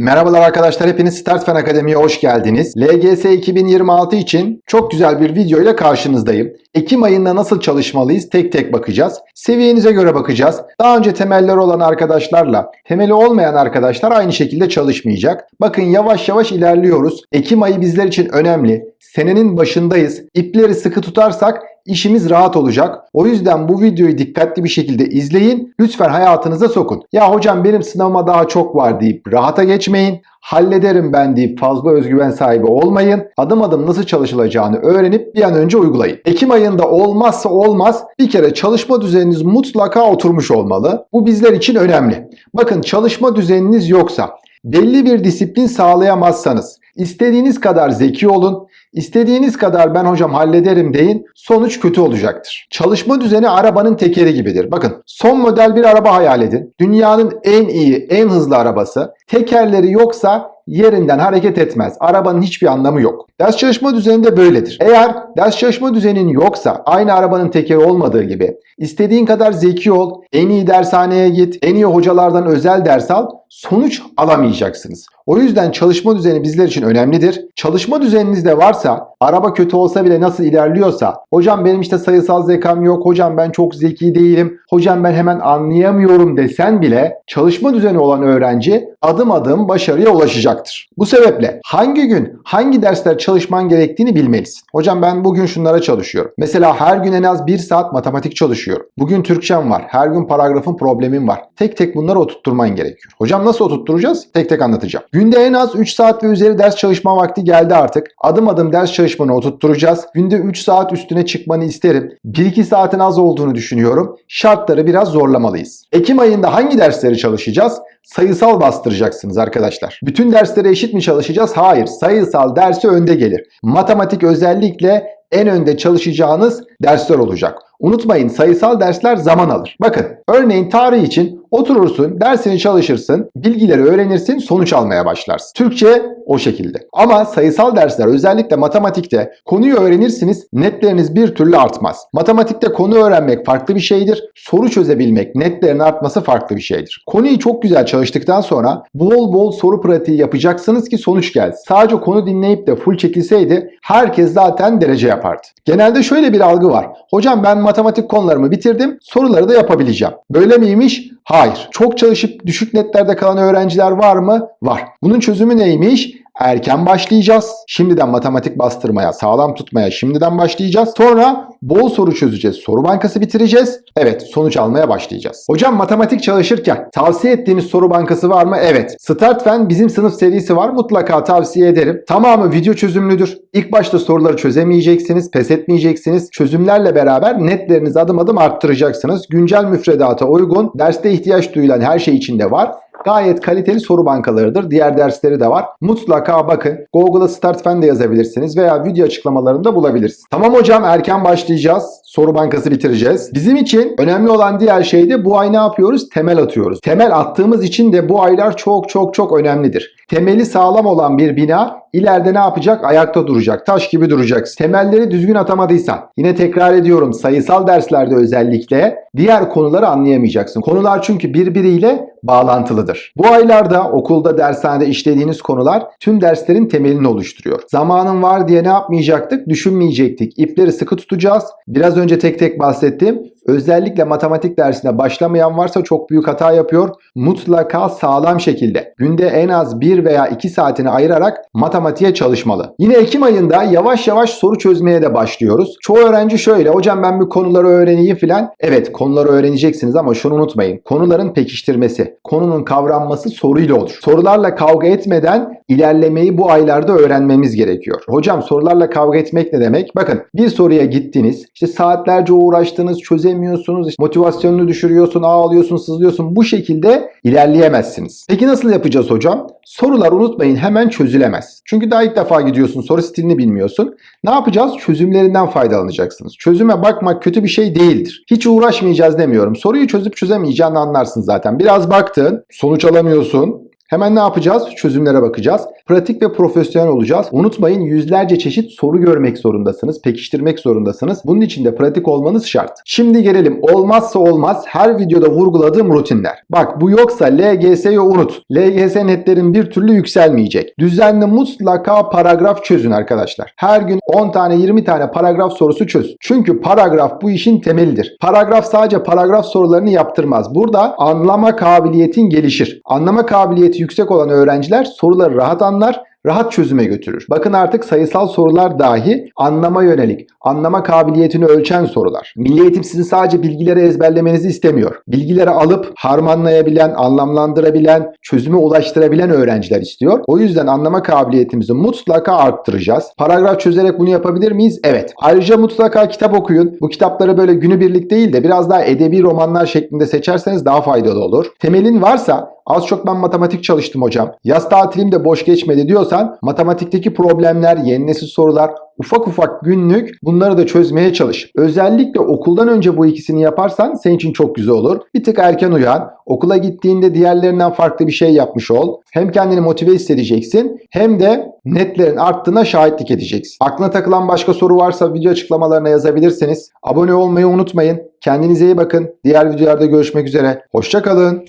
Merhabalar arkadaşlar, hepiniz Start Fen Akademi'ye hoş geldiniz. LGS 2026 için çok güzel bir video ile karşınızdayım. Ekim ayında nasıl çalışmalıyız tek tek bakacağız. Seviyenize göre bakacağız. Daha önce temelleri olan arkadaşlarla temeli olmayan arkadaşlar aynı şekilde çalışmayacak. Bakın yavaş yavaş ilerliyoruz. Ekim ayı bizler için önemli. Senenin başındayız. İpleri sıkı tutarsak işimiz rahat olacak. O yüzden bu videoyu dikkatli bir şekilde izleyin. Lütfen hayatınıza sokun. Ya hocam benim sınavıma daha çok var deyip rahata geçmeyin. Hallederim ben deyip fazla özgüven sahibi olmayın. Adım adım nasıl çalışılacağını öğrenip bir an önce uygulayın. Ekim ayında olmazsa olmaz bir kere çalışma düzeniniz mutlaka oturmuş olmalı. Bu bizler için önemli. Bakın çalışma düzeniniz yoksa belli bir disiplin sağlayamazsanız istediğiniz kadar zeki olun, İstediğiniz kadar ben hocam hallederim deyin sonuç kötü olacaktır. Çalışma düzeni arabanın tekeri gibidir. Bakın son model bir araba hayal edin. Dünyanın en iyi, en hızlı arabası. Tekerleri yoksa yerinden hareket etmez. Arabanın hiçbir anlamı yok. Ders çalışma düzeni de böyledir. Eğer ders çalışma düzenin yoksa aynı arabanın tekeri olmadığı gibi istediğin kadar zeki ol, en iyi dershaneye git, en iyi hocalardan özel ders al, sonuç alamayacaksınız. O yüzden çalışma düzeni bizler için önemlidir. Çalışma düzeniniz de varsa, araba kötü olsa bile nasıl ilerliyorsa, hocam benim işte sayısal zekam yok, hocam ben çok zeki değilim, hocam ben hemen anlayamıyorum desen bile çalışma düzeni olan öğrenci adım adım başarıya ulaşacaktır. Bu sebeple hangi gün hangi dersler çalışman gerektiğini bilmelisin. Hocam ben bugün şunlara çalışıyorum. Mesela her gün en az 1 saat matematik çalışıyorum. Bugün Türkçem var. Her gün paragrafın problemim var. Tek tek bunları oturtturman gerekiyor. Hocam nasıl oturtturacağız? Tek tek anlatacağım. Günde en az 3 saat ve üzeri ders çalışma vakti geldi artık. Adım adım ders çalışmanı oturtturacağız. Günde 3 saat üstüne çıkmanı isterim. 1-2 saatin az olduğunu düşünüyorum. Şartları biraz zorlamalıyız. Ekim ayında hangi dersleri çalışacağız? Sayısal bastıracaksınız arkadaşlar. Bütün derslere eşit mi çalışacağız? Hayır. Sayısal dersi önde gelir. Matematik özellikle en önde çalışacağınız dersler olacak. Unutmayın sayısal dersler zaman alır. Bakın örneğin tarih için oturursun, dersini çalışırsın, bilgileri öğrenirsin, sonuç almaya başlarsın. Türkçe o şekilde. Ama sayısal dersler özellikle matematikte konuyu öğrenirsiniz, netleriniz bir türlü artmaz. Matematikte konu öğrenmek farklı bir şeydir. Soru çözebilmek, netlerin artması farklı bir şeydir. Konuyu çok güzel çalıştıktan sonra bol bol soru pratiği yapacaksınız ki sonuç gelsin. Sadece konu dinleyip de full çekilseydi herkes zaten derece yapardı. Genelde şöyle bir algı var. Hocam ben matematik konularımı bitirdim, soruları da yapabileceğim. Böyle miymiş? Hayır. Çok çalışıp düşük netlerde kalan öğrenciler var mı? Var. Bunun çözümü neymiş? Erken başlayacağız. Şimdiden matematik bastırmaya, sağlam tutmaya şimdiden başlayacağız. Sonra bol soru çözeceğiz. Soru bankası bitireceğiz. Evet, sonuç almaya başlayacağız. Hocam matematik çalışırken tavsiye ettiğiniz soru bankası var mı? Evet. StartFen bizim sınıf serisi var. Mutlaka tavsiye ederim. Tamamı video çözümlüdür. İlk başta soruları çözemeyeceksiniz, pes etmeyeceksiniz. Çözümlerle beraber netlerinizi adım adım arttıracaksınız. Güncel müfredata uygun, derste ihtiyaç duyulan her şey içinde var. Gayet kaliteli soru bankalarıdır. Diğer dersleri de var. Mutlaka bakın. Google'a StartFen de yazabilirsiniz veya video açıklamalarında bulabilirsiniz. Tamam hocam erken başlayacağız. Soru bankası bitireceğiz. Bizim için önemli olan diğer şey de bu ay ne yapıyoruz? Temel atıyoruz. Temel attığımız için de bu aylar çok çok çok önemlidir. Temeli sağlam olan bir bina ileride ne yapacak? Ayakta duracak. Taş gibi duracaksın. Temelleri düzgün atamadıysan yine tekrar ediyorum sayısal derslerde özellikle diğer konuları anlayamayacaksın. Konular çünkü birbiriyle bağlantılıdır. Bu aylarda okulda dershanede işlediğiniz konular tüm derslerin temelini oluşturuyor. Zamanın var diye ne yapmayacaktık? Düşünmeyecektik. İpleri sıkı tutacağız. Biraz önce tek tek bahsettim. Özellikle matematik dersine başlamayan varsa çok büyük hata yapıyor. Mutlaka sağlam şekilde günde en az 1 veya 2 saatini ayırarak matematiğe çalışmalı. Yine Ekim ayında yavaş yavaş soru çözmeye de başlıyoruz. Çoğu öğrenci şöyle hocam ben bir konuları öğreneyim filan. Evet konuları öğreneceksiniz ama şunu unutmayın. Konuların pekiştirmesi, konunun kavranması soruyla olur. Sorularla kavga etmeden ilerlemeyi bu aylarda öğrenmemiz gerekiyor. Hocam sorularla kavga etmek ne demek? Bakın bir soruya gittiniz. işte saatlerce uğraştınız çözemiyorsunuz. işte motivasyonunu düşürüyorsun, ağlıyorsun, sızlıyorsun. Bu şekilde ilerleyemezsiniz. Peki nasıl yapacağız hocam? Sorular unutmayın hemen çözülemez. Çünkü daha ilk defa gidiyorsun soru stilini bilmiyorsun. Ne yapacağız? Çözümlerinden faydalanacaksınız. Çözüme bakmak kötü bir şey değildir. Hiç uğraşmayacağız demiyorum. Soruyu çözüp çözemeyeceğini anlarsın zaten. Biraz baktın, sonuç alamıyorsun. Hemen ne yapacağız? Çözümlere bakacağız. Pratik ve profesyonel olacağız. Unutmayın yüzlerce çeşit soru görmek zorundasınız. Pekiştirmek zorundasınız. Bunun için de pratik olmanız şart. Şimdi gelelim olmazsa olmaz her videoda vurguladığım rutinler. Bak bu yoksa LGS'yi unut. LGS netlerin bir türlü yükselmeyecek. Düzenli mutlaka paragraf çözün arkadaşlar. Her gün 10 tane 20 tane paragraf sorusu çöz. Çünkü paragraf bu işin temelidir. Paragraf sadece paragraf sorularını yaptırmaz. Burada anlama kabiliyetin gelişir. Anlama kabiliyeti yüksek olan öğrenciler soruları rahat anlar rahat çözüme götürür. Bakın artık sayısal sorular dahi anlama yönelik, anlama kabiliyetini ölçen sorular. Milli Eğitim sizin sadece bilgileri ezberlemenizi istemiyor. Bilgileri alıp harmanlayabilen, anlamlandırabilen, çözüme ulaştırabilen öğrenciler istiyor. O yüzden anlama kabiliyetimizi mutlaka arttıracağız. Paragraf çözerek bunu yapabilir miyiz? Evet. Ayrıca mutlaka kitap okuyun. Bu kitapları böyle günübirlik değil de biraz daha edebi romanlar şeklinde seçerseniz daha faydalı olur. Temelin varsa Az çok ben matematik çalıştım hocam. Yaz tatilim de boş geçmedi diyorsan matematikteki problemler, yeni nesil sorular, ufak ufak günlük bunları da çözmeye çalış. Özellikle okuldan önce bu ikisini yaparsan senin için çok güzel olur. Bir tık erken uyan. Okula gittiğinde diğerlerinden farklı bir şey yapmış ol. Hem kendini motive hissedeceksin hem de netlerin arttığına şahitlik edeceksin. Aklına takılan başka soru varsa video açıklamalarına yazabilirsiniz. Abone olmayı unutmayın. Kendinize iyi bakın. Diğer videolarda görüşmek üzere. Hoşçakalın.